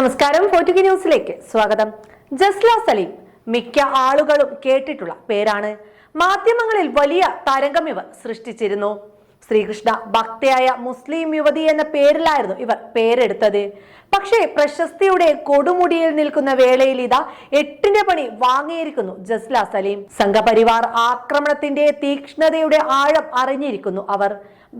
നമസ്കാരം ഫോർട്ടുഗി ന്യൂസിലേക്ക് സ്വാഗതം. ജസ്ല സലീം മിക്ക ആളുകളും കേട്ടിട്ടുള്ള പേരാണ്. മാധ്യമങ്ങളിൽ വലിയ തരംഗം സൃഷ്ടിച്ചിരുന്നു. ശ്രീകൃഷ്ണ ഭക്തയായ മുസ്ലിം യുവതി എന്ന പേരിലായിരുന്നു ഇവർ പേരെടുത്തത്. പക്ഷേ പ്രശസ്തിയുടെ കൊടുമുടിയിൽ നിൽക്കുന്ന വേളയിൽ ഇതാ എട്ടിന്റെ പണി വാങ്ങിയിരിക്കുന്നു ജസ്ല സലീം. സംഘപരിവാർ ആക്രമണത്തിന്റെ തീക്ഷ്ണതയുടെ ആഴം അറിഞ്ഞിരിക്കുന്നു അവർ.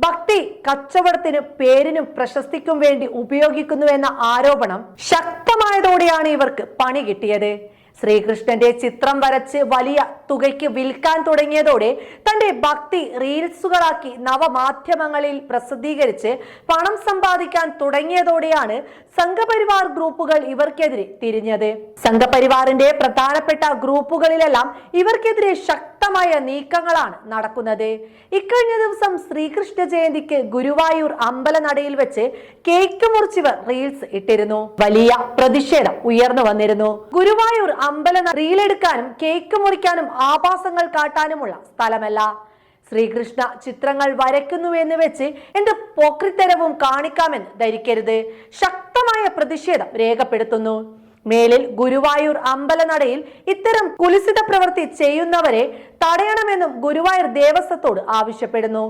ഭക്തി കച്ചവടത്തിനും പേരിനും പ്രശസ്തിക്കും വേണ്ടി ഉപയോഗിക്കുന്നു എന്ന ആരോപണം ശക്തമായതോടെയാണ് ഇവർക്ക് പണി കിട്ടിയത്. ശ്രീകൃഷ്ണന്റെ ചിത്രം വരച്ച് വലിയ തുകയ്ക്ക് വിൽക്കാൻ തുടങ്ങിയതോടെ തന്റെ ഭക്തി റീൽസുകളാക്കി നവമാധ്യമങ്ങളിൽ പ്രസിദ്ധീകരിച്ച് പണം സമ്പാദിക്കാൻ തുടങ്ങിയതോടെയാണ് സംഘപരിവാർ ഗ്രൂപ്പുകൾ ഇവർക്കെതിരെ തിരിഞ്ഞത്. സംഘപരിവാറിന്റെ പ്രധാനപ്പെട്ട ഗ്രൂപ്പുകളിലെല്ലാം ഇവർക്കെതിരെ ശക്തമായ നീക്കങ്ങളാണ് നടക്കുന്നത്. ഇക്കഴിഞ്ഞ ദിവസം ശ്രീകൃഷ്ണ ജയന്തിക്ക് ഗുരുവായൂർ അമ്പലനടയിൽ വെച്ച് കേക്ക് മുറിച്ചിവർ റീൽസ് ഇട്ടിരുന്നു. വലിയ പ്രതിഷേധം ഉയർന്നു വന്നിരുന്നു. ഗുരുവായൂർ അമ്പല റീലെടുക്കാനും കേക്ക് മുറിക്കാനും ആഭാസങ്ങൾ കാട്ടാനുമുള്ള സ്ഥലമല്ല. ശ്രീകൃഷ്ണ ചിത്രങ്ങൾ വരയ്ക്കുന്നു എന്ന് വെച്ച് എന്ത് പോക്രിത്തരവും കാണിക്കാമെന്ന് ധരിക്കരുത്. ശക്തമായ പ്രതിഷേധം രേഖപ്പെടുത്തുന്നു. മേലിൽ ഗുരുവായൂർ അമ്പലനടയിൽ ഇത്തരം കുലിസിത പ്രവൃത്തി ചെയ്യുന്നവരെ തടയണമെന്നും ഗുരുവായൂർ ദേവസ്വത്തോട് ആവശ്യപ്പെടുന്നു.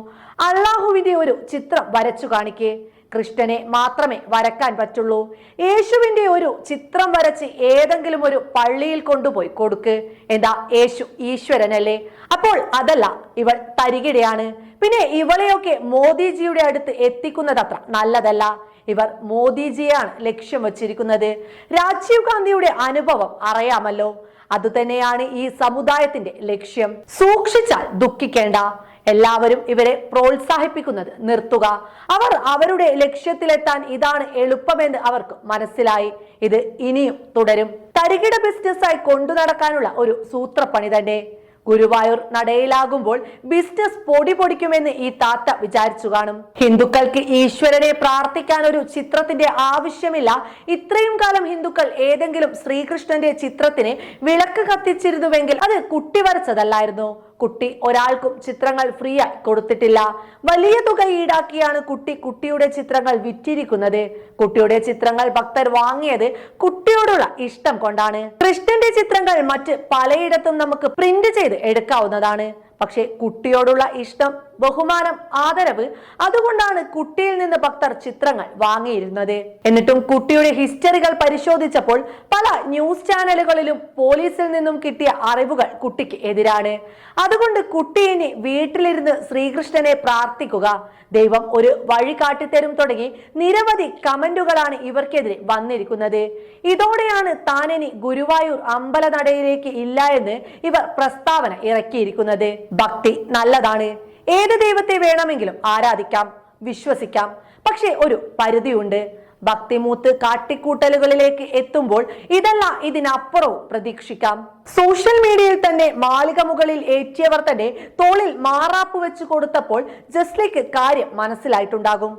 അള്ളാഹുവിന്റെ ഒരു ചിത്രം വരച്ചു കാണിക്കേ. കൃഷ്ണനെ മാത്രമേ വരക്കാൻ പറ്റുള്ളൂ. യേശുവിന്റെ ഒരു ചിത്രം വരച്ച് ഏതെങ്കിലും ഒരു പള്ളിയിൽ കൊണ്ടുപോയി കൊടുക്ക്. എന്താ? യേശു ഈശ്വരനല്ലേ. അപ്പോൾ അതല്ല ഇവൾ തരികിടയാണ്. പിന്നെ ഇവളെയൊക്കെ മോദിജിയുടെ അടുത്ത് എത്തിക്കുന്നതത്ര നല്ലതല്ല. ഇവർ മോദിജിയാണ് ലക്ഷ്യം വച്ചിരിക്കുന്നത്. രാജീവ് ഗാന്ധിയുടെ അനുഭവം അറിയാമല്ലോ. അതുതന്നെയാണ് ഈ സമുദായത്തിന്റെ ലക്ഷ്യം. സൂക്ഷിച്ചാൽ ദുഃഖിക്കേണ്ട. എല്ലാവരും ഇവരെ പ്രോത്സാഹിപ്പിക്കുന്നത് നിർത്തുക. അവർ അവരുടെ ലക്ഷ്യത്തിലെത്താൻ ഇതാണ് എളുപ്പമെന്ന് അവർക്ക് മനസ്സിലായി. ഇത് ഇനിയും തുടരും. തരികിട ബിസിനസ്സായി കൊണ്ടു നടക്കാനുള്ള ഒരു സൂത്രപ്പണി തന്നെ. ഗുരുവായൂർ നടയിലാകുമ്പോൾ ബിസിനസ് പൊടി പൊടിക്കുമെന്ന് ഈ താത്ത വിചാരിച്ചു കാണും. ഹിന്ദുക്കൾക്ക് ഈശ്വരനെ പ്രാർത്ഥിക്കാൻ ഒരു ചിത്രത്തിന്റെ ആവശ്യമില്ല. ഇത്രയും കാലം ഹിന്ദുക്കൾ ഏതെങ്കിലും ശ്രീകൃഷ്ണന്റെ ചിത്രത്തിന് വിളക്ക് കത്തിച്ചിരുന്നുവെങ്കിൽ അത് കുട്ടി വരച്ചതല്ലായിരുന്നു. കുട്ടി ഒരാൾക്കും ചിത്രങ്ങൾ ഫ്രീ ആയി കൊടുത്തിട്ടില്ല. വലിയ തുക ഈടാക്കിയാണ് കുട്ടി കുട്ടിയുടെ ചിത്രങ്ങൾ വിറ്റിരിക്കുന്നത്. കുട്ടിയുടെ ചിത്രങ്ങൾ ഭക്തർ വാങ്ങിയത് കുട്ടിയോടുള്ള ഇഷ്ടം കൊണ്ടാണ്. കൃഷ്ണന്റെ ചിത്രങ്ങൾ മറ്റ് പലയിടത്തും നമുക്ക് പ്രിന്റ് ചെയ്ത് എടുക്കാവുന്നതാണ്. പക്ഷേ കുട്ടിയോടുള്ള ഇഷ്ടം ബഹുമാനം ആദരവ് അതുകൊണ്ടാണ് കുട്ടിയിൽ നിന്ന് ഭക്തർ ചിത്രങ്ങൾ വാങ്ങിയിരുന്നത്. എന്നിട്ടും കുട്ടിയുടെ ഹിസ്റ്ററികൾ പരിശോധിച്ചപ്പോൾ പല ന്യൂസ് ചാനലുകളിലും പോലീസിൽ നിന്നും കിട്ടിയ അറിവുകൾ കുട്ടിക്ക് എതിരാണ്. അതുകൊണ്ട് കുട്ടിയിനെ വീട്ടിലിരുന്ന് ശ്രീകൃഷ്ണനെ പ്രാർത്ഥിക്കുക. ദൈവം ഒരു വഴി കാട്ടിത്തരും തുടങ്ങി നിരവധി കമന്റുകളാണ് ഇവർക്കെതിരെ വന്നിരിക്കുന്നത്. ഇതോടെയാണ് താനിനി ഗുരുവായൂർ അമ്പലനടയിലേക്ക് ഇല്ല എന്ന് ഇവർ പ്രസ്താവന ഇറക്കിയിരിക്കുന്നത്. ഭക്തി നല്ലതാണ്. ഏത് ദൈവത്തെ വേണമെങ്കിലും ആരാധിക്കാം വിശ്വസിക്കാം. പക്ഷേ ഒരു പരിധിയുണ്ട്. ഭക്തിമൂത്ത് കാട്ടിക്കൂട്ടലുകളിലേക്ക് എത്തുമ്പോൾ ഇതല്ല ഇതിനപ്പുറവും പ്രതീക്ഷിക്കാം. സോഷ്യൽ മീഡിയയിൽ തന്നെ മാളിക മുകളിൽ ഏറ്റിയവർ തന്നെ തോളിൽ മാറാപ്പ് വെച്ച് കൊടുത്തപ്പോൾ ജസ്ലിക്ക് കാര്യം മനസ്സിലായിട്ടുണ്ടാകും.